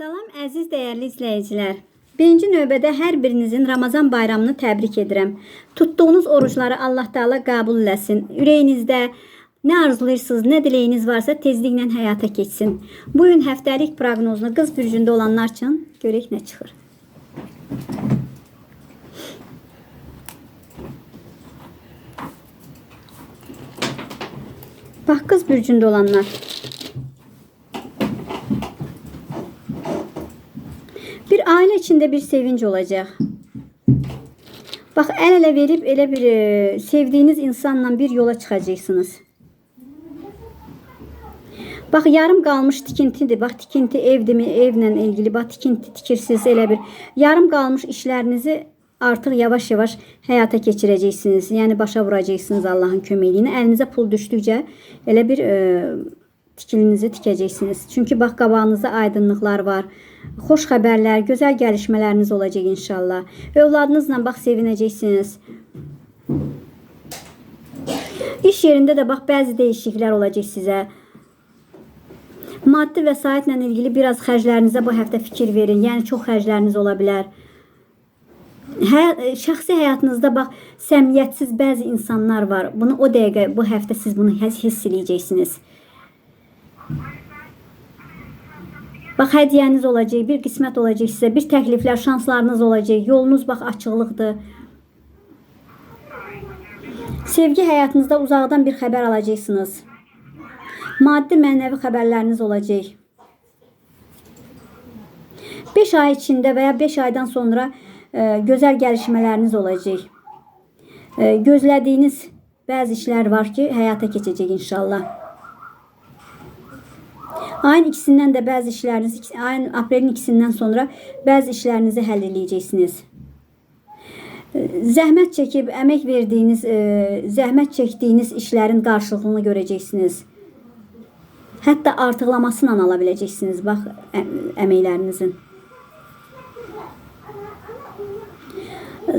Salam əziz dəyərli izləyicilər. Birinci növbədə hər birinizin Ramazan bayramını təbrik edirəm. Tutduğunuz orucları Allah Taala qəbul eləsin. Ürəyinizdə nə arzulayırsınız, nə diləyiniz varsa tezliklə həyata keçsin. Bu gün həftəlik proqnozunu qız bürcündə olanlar üçün görək nə çıxır. Bax qız bürcündə olanlar. Bir aile içinde bir sevinç olacak. Bak el ele verip ele bir e, sevdiğiniz insanla bir yola çıkacaksınız. Bak yarım qalmış tikintidir. Bax tikinti evdimi, evlə ilgili. Bax tikinti tikirsiz elə bir. Yarım qalmış işlərinizi artıq yavaş-yavaş həyata keçirəcəksiniz. Yəni başa vuracaqsınız Allahın köməyi ilə. Əlinizə pul düşdükcə elə bir e, tikilinizi tikəcəksiniz. Çünki bax qabağınızda aydınlıqlar var. Xoş xəbərlər, gözəl gəlişmələriniz olacaq inşallah. Övladınızla bax sevinəcəksiniz. İş yerində də bax bəzi dəyişikliklər olacaq sizə. Maddi vəsaitlə ilgili biraz xərclərinizə bu həftə fikir verin. Yəni çox xərcləriniz ola bilər. Hə, şəxsi həyatınızda bax səmimiyyətsiz bəzi insanlar var. Bunu o dəqiqə bu həftə siz bunu hiss, hiss Bax hədiyyəniz olacaq, bir qismət olacaq sizə, bir təkliflər, şanslarınız olacaq. Yolunuz bax açıqlıqdır. Sevgi həyatınızda uzaqdan bir xəbər alacaqsınız. Maddi mənəvi xəbərləriniz olacaq. 5 ay içində və ya 5 aydan sonra e, gözəl gəlişmələriniz olacaq. E, gözlədiyiniz bəzi işlər var ki, həyata keçəcək inşallah. Ayın ikisindən də bəzi işlərinizi, ayın aprelin ikisindən sonra bəzi işlərinizi həll edəcəksiniz. Zəhmət çəkib əmək verdiyiniz, e, zəhmət çəkdiyiniz işlərin qarşılığını görəcəksiniz. Hətta artıqlamasını ala biləcəksiniz bax.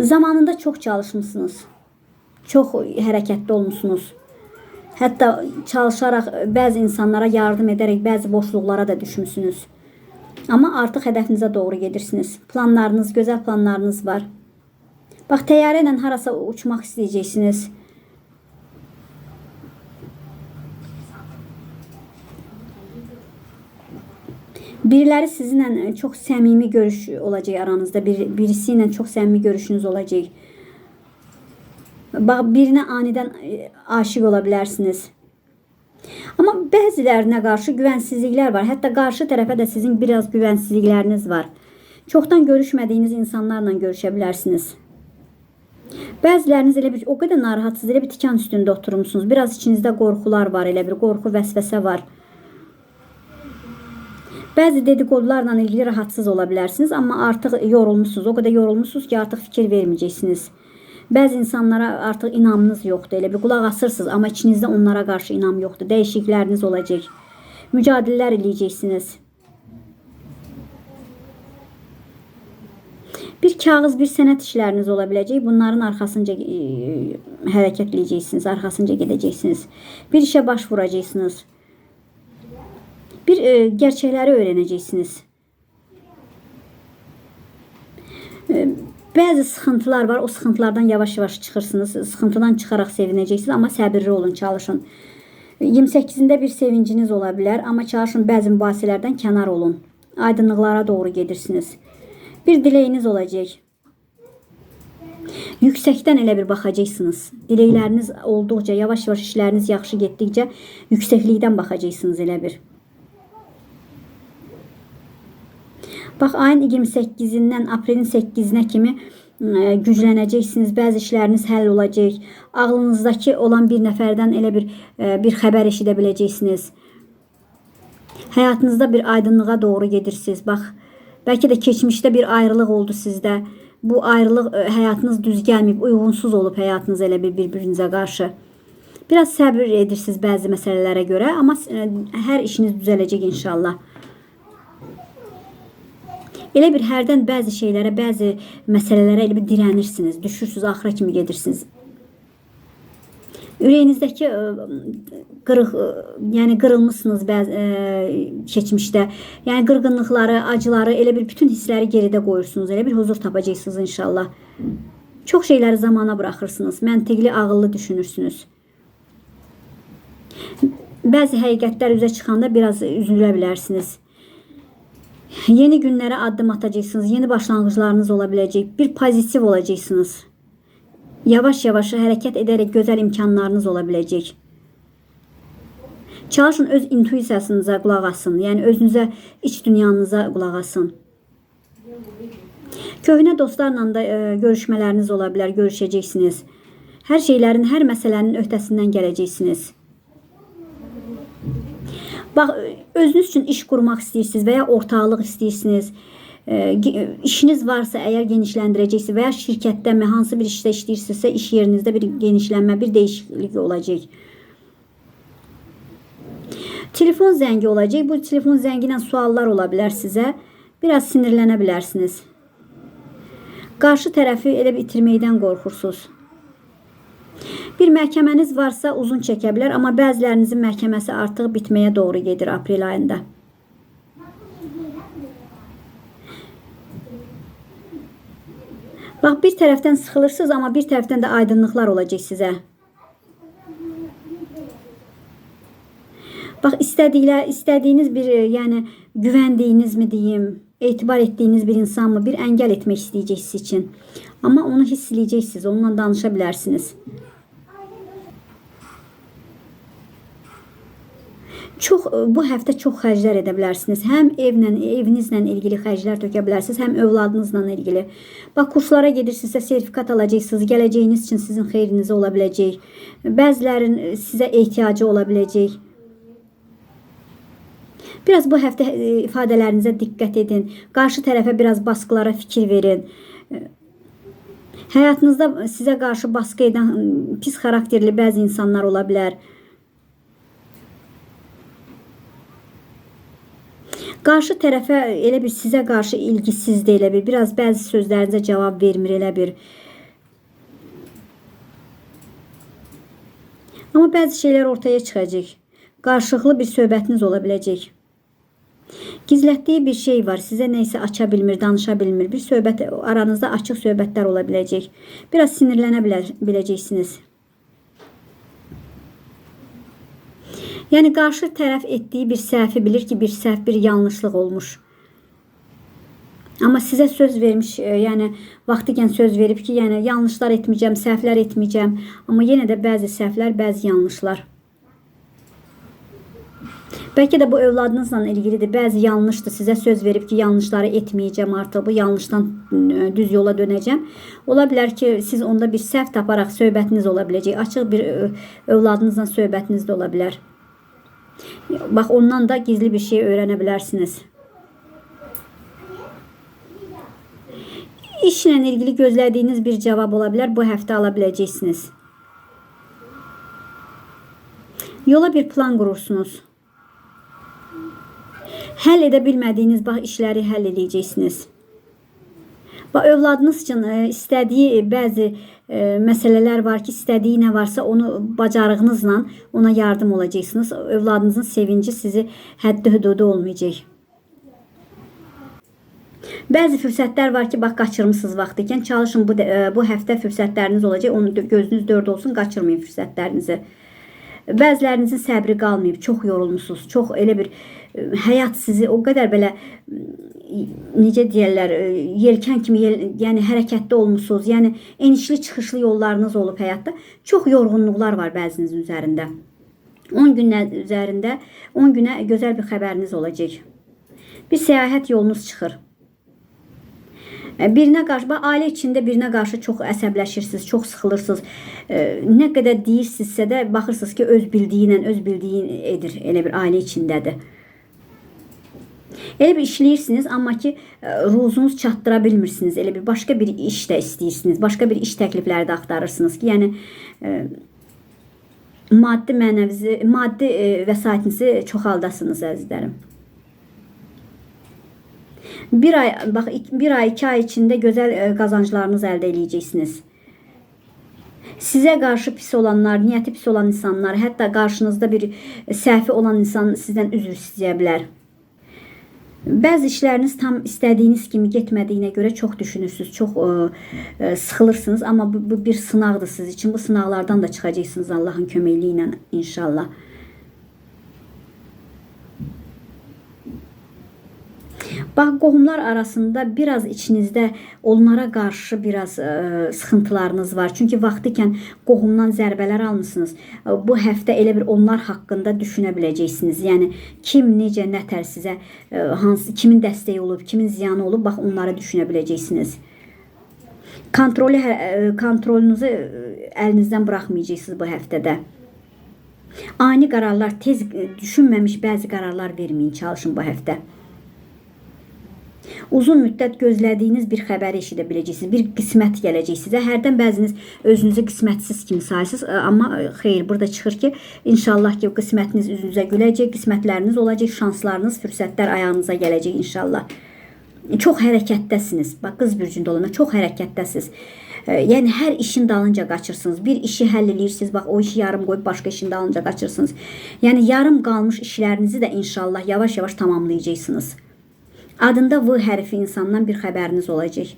Zamanında çox çalışmısınız. Çox hərəkətli olmusunuz. Hətta çalışaraq bəzi insanlara yardım edərək bəzi boşluqlara da düşmüsünüz. Amma artıq hədəfinizə doğru gedirsiniz. Planlarınız, gözəl planlarınız var. Bax təyyarə ilə harasa uçmaq istəyəcəksiniz. Biriləri sizinlə çox səmimi görüş olacaq aranızda. Bir, birisi ilə çox səmimi görüşünüz olacaq. Bax birinə anidən e, aşiq ola bilərsiniz. Amma bəzilərinə qarşı güvənsizliklər var. Hətta qarşı tərəfə də sizin biraz güvənsizlikləriniz var. Çoxdan görüşmədiyiniz insanlarla görüşə bilərsiniz. Bəziləriniz elə bir o qədər narahatsınız, elə bir tikan üstündə oturmusunuz. Biraz içinizdə qorxular var, elə bir qorxu vəsvəsə var. Bəzi dedikodularla ilgili rahatsız ola bilərsiniz, amma artıq yorulmusunuz. O qədər yorulmusunuz ki, artıq fikir verməyəcəksiniz. Bəzi insanlara artıq inamınız yoxdur. Elə bir qulaq asırsınız, amma içinizdə onlara qarşı inam yoxdur. Dəyişiklikləriniz olacaq. Mücadilələr eləyəcəksiniz. Bir kağız, bir sənət işləriniz ola biləcək. Bunların arxasınca e, hərəkət edəcəksiniz, arxasınca gedəcəksiniz. Bir işə baş vuracaqsınız. Bir e, gerçəkləri öyrənəcəksiniz. E, bəzi sıxıntılar var. O sıxıntılardan yavaş-yavaş çıxırsınız. Sıxıntıdan çıxaraq sevinəcəksiniz, amma səbirli olun, çalışın. 28-də bir sevinciniz ola bilər, amma çalışın bəzi mübahisələrdən kənar olun. Aydınlıqlara doğru gedirsiniz. Bir diləyiniz olacaq. Yüksəkdən elə bir baxacaqsınız. Diləkləriniz olduqca, yavaş-yavaş işləriniz yaxşı getdikcə yüksəklikdən baxacaqsınız elə bir. Bax ayın 28-dən aprelin 8-nə kimi ə, güclənəcəksiniz. Bəzi işləriniz həll olacaq. Ağlınızdakı olan bir nəfərdən elə bir ə, bir xəbər eşidə biləcəksiniz. Həyatınızda bir aydınlığa doğru gedirsiniz. Bax, bəlkə də keçmişdə bir ayrılıq oldu sizdə. Bu ayrılıq ə, həyatınız düz gəlməyib, uyğunsuz olub həyatınız elə bir bir-birinizə qarşı. Biraz səbir edirsiniz bəzi məsələlərə görə, amma hər işiniz düzələcək inşallah. Elə bir hərdən bəzi şeylərə, bəzi məsələlərə elə bir dirənirsiniz, düşürsüz, axıra kimi gedirsiniz. Ürəyinizdəki ə, qırıq, ə, yəni qırılmısınız bəzi ə, keçmişdə. Yəni qırğınlıqları, acıları, elə bir bütün hissləri geridə qoyursunuz. Elə bir huzur tapacaqsınız inşallah. Çox şeyləri zamana buraxırsınız. Məntiqli, ağıllı düşünürsünüz. Bəzi həqiqətlər üzə çıxanda biraz üzülə bilərsiniz. Yeni günlərə addım atacaqsınız. Yeni başlanğıclarınız ola biləcək. Bir pozitiv olacaqsınız. Yavaş-yavaş hərəkət edərək gözəl imkanlarınız ola biləcək. Çalışın öz intuisiyasınıza qulaq asın. Yəni özünüzə, iç dünyanıza qulaq asın. Köhnə dostlarla da e, görüşmələriniz ola bilər, görüşəcəksiniz. Hər şeylərin, hər məsələnin öhdəsindən gələcəksiniz. Bax, özünüz üçün iş qurmaq istəyirsiniz və ya ortaqlıq istəyirsiniz. İşiniz varsa əgər genişləndirəcəksiniz və ya şirkətdə mi hansı bir işdə işləyirsinizsə iş yerinizdə bir genişlənmə, bir dəyişiklik olacaq. Telefon zəngi olacaq. Bu telefon zəngi suallar ola bilər sizə. Biraz sinirlənə bilərsiniz. Qarşı tərəfi elə bir itirməkdən qorxursunuz. Bir məhkəməniz varsa uzun çəkə bilər, amma bəzilərinizin məhkəməsi artıq bitməyə doğru gedir aprel ayında. Bax bir tərəfdən sıxılırsınız, amma bir tərəfdən də aydınlıqlar olacaq sizə. Bax istədiklər, istədiyiniz bir, e, yəni güvəndiyiniz mi deyim, etibar etdiyiniz bir insanmı bir əngəl etmək istəyəcəksiniz için. Amma onu hiss eləyəcəksiniz, onunla danışa bilərsiniz. Çox e, bu həftə çox xərclər edə bilərsiniz. Həm evlə, evinizlə ilgili xərclər tökə bilərsiniz, həm övladınızla ilgili. Bax kurslara gedirsinizsə sertifikat alacaqsınız. Gələcəyiniz üçün sizin xeyrinizə ola biləcək. Bəzilərin e, sizə ehtiyacı ola biləcək. Biraz bu həftə e, ifadələrinizə diqqət edin. Qarşı tərəfə biraz baskılara fikir verin. Həyatınızda sizə qarşı baskı edən pis xarakterli bəzi insanlar ola bilər. Qarşı tərəfə elə bir sizə qarşı ilgisizdir elə bir. Biraz bəzi sözlərinizə cavab vermir elə bir. Amma bəzi şeylər ortaya çıxacaq. Qarşılıqlı bir söhbətiniz ola biləcək. Gizlətdiyi bir şey var. Sizə nə isə aça bilmir, danışa bilmir. Bir söhbət aranızda açıq söhbətlər ola biləcək. Biraz sinirlənə biləcəksiniz. Yəni qarşı tərəf etdiyi bir səhvi bilir ki, bir səhv, bir yanlışlıq olmuş. Amma sizə söz vermiş, e, yəni vaxtıkən söz verib ki, yəni yanlışlar etməyəcəm, səhvlər etməyəcəm. Amma yenə də bəzi səhvlər, bəzi yanlışlar. Bəlkə də bu övladınızla ilgilidir. Bəzi yanlışdır. Sizə söz verib ki, yanlışları etməyəcəm artıq. Bu yanlışdan ə, düz yola dönəcəm. Ola bilər ki, siz onda bir səhv taparaq söhbətiniz ola biləcək. Açıq bir ə, övladınızla söhbətiniz də ola bilər. Bax ondan da gizli bir şey öyrənə bilərsiniz. İşlə ilgili gözlədiyiniz bir cavab ola bilər. Bu həftə ala biləcəksiniz. Yola bir plan qurursunuz. Həll edə bilmədiyiniz bax işləri həll edəcəksiniz. Bax övladınız üçün ə, istədiyi bəzi ə, məsələlər var ki, istədiyi nə varsa onu bacarığınızla ona yardım olacaqsınız. Övladınızın sevinci sizi həddi hüdudu olmayacaq. Bəzi fürsətlər var ki, bax qaçırmısınız vaxtıkən. Çalışın bu ə, bu həftə fürsətləriniz olacaq. Onu gözünüz dörd olsun, qaçırmayın fürsətlərinizi. Bəzilərinizin səbri qalmayıb, çox yorulmusunuz. Çox elə bir ə, həyat sizi o qədər belə necə deyirlər, ə, yelkən kimi yel, yəni hərəkətdə olmusunuz. Yəni enişli çıxışlı yollarınız olub həyatda. Çox yorğunluqlar var bəzinizin üzərində. 10 gün üzərində 10 günə gözəl bir xəbəriniz olacaq. Bir səyahət yolunuz çıxır. E, Birinə qarşı, ailə içində birinə qarşı çox əsəbləşirsiniz, çox sıxılırsınız. E, Nə qədər deyirsinizsə də baxırsınız ki, öz bildiyi ilə öz bildiyi edir. Elə bir ailə içindədir. Elə bir işləyirsiniz, amma ki e, ruzunuz çatdıra bilmirsiniz. Elə bir başqa bir iş də istəyirsiniz. Başqa bir iş təklifləri də axtarırsınız ki, yəni e, maddi mənəvi, maddi e, vəsaitinizi çoxaldasınız əzizlərim. Bir ay, bax bir ay, iki ay içində gözəl qazanclarınız əldə edəcəksiniz. Sizə qarşı pis olanlar, niyyəti pis olan insanlar, hətta qarşınızda bir səhvi olan insan sizdən üzr istəyə bilər. Bəzi işləriniz tam istədiyiniz kimi getmədiyinə görə çox düşünürsüz, çox ə, ə, sıxılırsınız, amma bu, bu bir sınaqdır siz üçün. Bu sınaqlardan da çıxacaqsınız Allahın köməkliyi inşallah. Bax qohumlar arasında biraz içinizdə onlara qarşı biraz ə, sıxıntılarınız var. Çünki vaxtı ikən qohumdan zərbələr almısınız. Ə, Bu həftə elə bir onlar haqqında düşünə biləcəksiniz. Yəni kim necə nətər sizə ə, hansı kimin dəstəyi olub, kimin ziyanı olub, bax onları düşünə biləcəksiniz. Kontrolü kontrolünüzü əlinizdən buraxmayacaqsınız bu həftədə. Ani qərarlar, tez düşünməmiş bəzi qərarlar verməyin, çalışın bu həftə. Uzun müddət gözlədiyiniz bir xəbəri eşidə biləcəksiniz. Bir qismət gələcək sizə. Hərdən bəziniz özünüzü qismətsiz kimi sayırsınız, amma xeyr, burada çıxır ki, inşallah ki, qismətiniz üzünüzə güləcək, qismətləriniz olacaq, şanslarınız, fürsətlər ayağınıza gələcək inşallah. Çox hərəkətdəsiniz. Bax qız bürcündə olana çox hərəkətdəsiz. Ə, Yəni hər işin dalınca qaçırsınız. Bir işi həll eləyirsiniz, bax o işi yarım qoyub başqa işin dalınca qaçırsınız. Yəni yarım qalmış işlərinizi də inşallah yavaş-yavaş tamamlayacaqsınız. Adında V hərfi insandan bir xəbəriniz olacaq.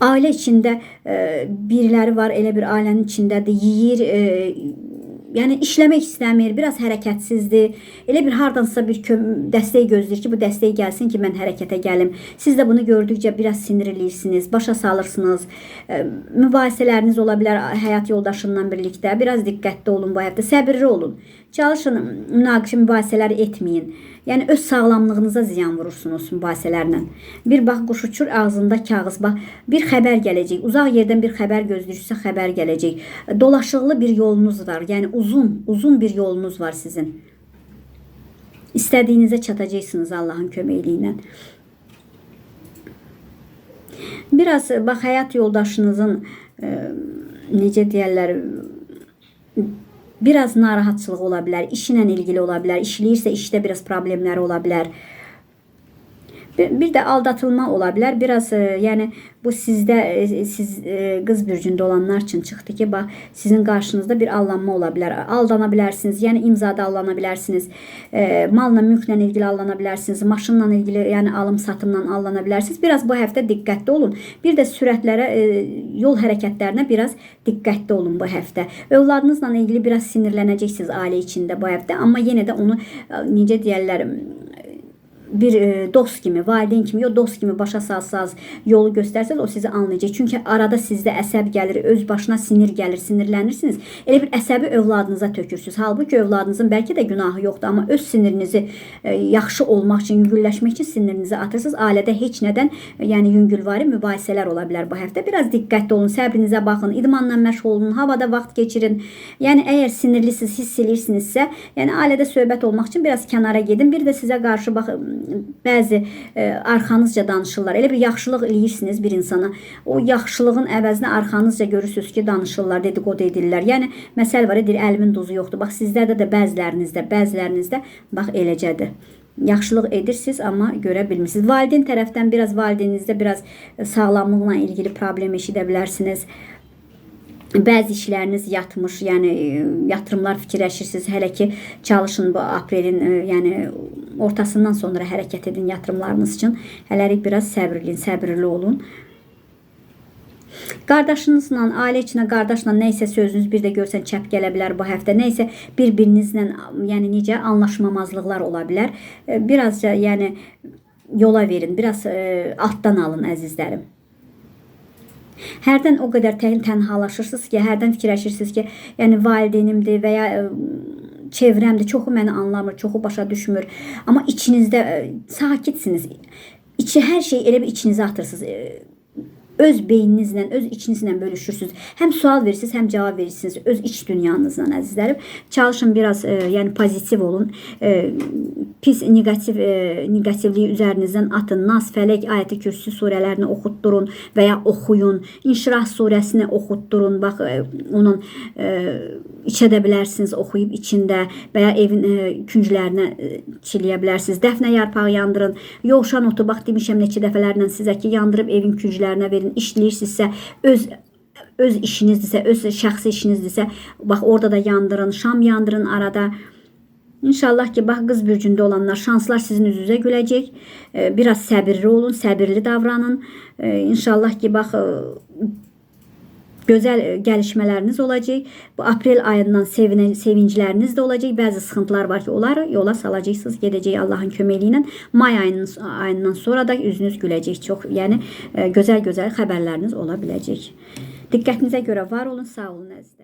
Ailə içində e, biriləri var, elə bir ailənin içindədir, yeyir, e, yəni işləmək istəmir, biraz hərəkətsizdir. Elə bir hardansa bir dəstək gözləyir ki, bu dəstək gəlsin ki, mən hərəkətə gəlim. Siz də bunu gördükcə biraz sinirləyirsiniz, başa salırsınız. E, mübahisələriniz ola bilər həyat yoldaşınla birlikdə. Biraz diqqətli olun bu həftə, səbirli olun. Çalışın münaqişə mübahisələr etməyin. Yəni öz sağlamlığınıza ziyan vurursunuz mübahisələrlə. Bir bax quş uçur ağzında kağız bax bir xəbər gələcək. Uzaq yerdən bir xəbər gözləyirsə xəbər gələcək. Dolaşıqlı bir yolunuz var. Yəni uzun, uzun bir yolunuz var sizin. İstədiyinizə çatacaqsınız Allahın köməkliyi ilə. Biraz bax həyat yoldaşınızın e, necə deyirlər biraz narahatçılıq ola bilər, işlə ilgili ola bilər, işləyirsə işdə biraz problemləri ola bilər. Bir, bir də aldatılma ola bilər. Biraz e, yəni bu sizdə e, siz e, qız bürcündə olanlar üçün çıxdı ki, bax sizin qarşınızda bir aldanma ola bilər. Aldana bilərsiniz. Yəni imzada allana bilərsiniz. E, malla, mülklə ilgili allana bilərsiniz. Maşınla ilgili, yəni alım satımla allana bilərsiniz. Biraz bu həftə diqqətli olun. Bir də sürətlərə, e, yol hərəkətlərinə biraz diqqətli olun bu həftə. Övladınızla ilgili biraz sinirlənəcəksiniz ailə içində bu həftə, amma yenə də onu necə deyirlər, bir e, dost kimi, valideyn kimi, yo dost kimi başa salsaz, yolu göstərsəz o sizi anlayacaq. Çünki arada sizdə əsəb gəlir, öz başına sinir gəlir, sinirlənirsiniz. Elə bir əsəbi övladınıza tökürsüz. Halbuki övladınızın bəlkə də günahı yoxdur, amma öz sinirinizi e, yaxşı olmaq üçün, yüngülləşmək üçün sinirinizi atırsınız. Ailədə heç nədən, e, yəni yüngülvari mübahisələr ola bilər bu həftə. Biraz diqqətli olun, səbrinizə baxın, idmanla məşğul olun, havada vaxt keçirin. Yəni əgər sinirlisiniz, hiss eləyirsinizsə, yəni ailədə söhbət olmaq üçün biraz kənara gedin. Bir də sizə qarşı bax bəzi e, arxanızca danışırlar. Elə bir yaxşılıq eləyirsiniz bir insana. O yaxşılığın əvəzinə arxanızca görürsüz ki, danışırlar, dedikodu edirlər. Yəni məsəl var, deyir əlimin duzu yoxdur. Bax sizdə də bəzilərinizdə, bəzilərinizdə bax eləcədir. Yaxşılıq edirsiniz, amma görə bilmirsiniz. Valideyn tərəfdən biraz valideyninizdə biraz sağlamlıqla ilgili problem eşidə bilərsiniz. Bəzi işləriniz yatmış, yəni e, yatırımlar fikirləşirsiniz. Hələ ki çalışın bu aprelin, e, yəni ortasından sonra hərəkət edin yatırımlarınız üçün. Hələlik biraz səbirli, səbirli olun. Qardaşınızla, ailə içinə qardaşla nə isə sözünüz bir də görsən çəp gələ bilər bu həftə. Nə isə bir-birinizlə, yəni necə anlaşmamazlıqlar ola bilər. E, Birazca yəni yola verin, biraz altdan alın əzizlərim. Hərdən o qədər tən tənhalaşırsınız ki, hərdən fikirləşirsiniz ki, yəni valideynimdir və ya ə, çevrəmdir, çoxu məni anlamır, çoxu başa düşmür. Amma içinizdə ə, sakitsiniz. İçi hər şey elə bir içinizə atırsınız. Öz beyninizlə, öz içinizlə bölüşürsüz. Həm sual verirsiniz, həm cavab verirsiniz öz iç dünyanızla əzizlərim. Çalışın biraz e, yəni pozitiv olun. E, pis negativ e, negativliyi üzərinizdən atın. Nas, Fələk, Ayət-i Kürsü surələrini oxutdurun və ya oxuyun. İnşirah surəsini oxutdurun. Bax e, onun e, içədə bilərsiniz oxuyub içində evin e, künclərinə e, çiləyə bilərsiniz. Dəfnə yarpağı yandırın. Yovşan otu bax demişəm neçə dəfələrlə sizə ki, yandırıb evin künclərinə verin işləyirsinizsə öz öz işinizdirsə, öz şəxsi işinizdirsə, bax orada da yandırın, şam yandırın arada. İnşallah ki, bax qız bürcündə olanlar şanslar sizin üzünüzə güləcək. E, Biraz səbirli olun, səbirli davranın. E, İnşallah ki, bax gözəl e, gəlişmələriniz olacaq. Bu aprel ayından sevinə, sevincləriniz də olacaq. Bəzi sıxıntılar var ki, onları yola salacaqsınız, gedəcək Allahın köməyi ilə. May ayının ayından sonra da üzünüz güləcək. Çox, yəni e, gözəl-gözəl xəbərləriniz ola biləcək. Diqqətinizə görə var olun, sağ olun əzizlər.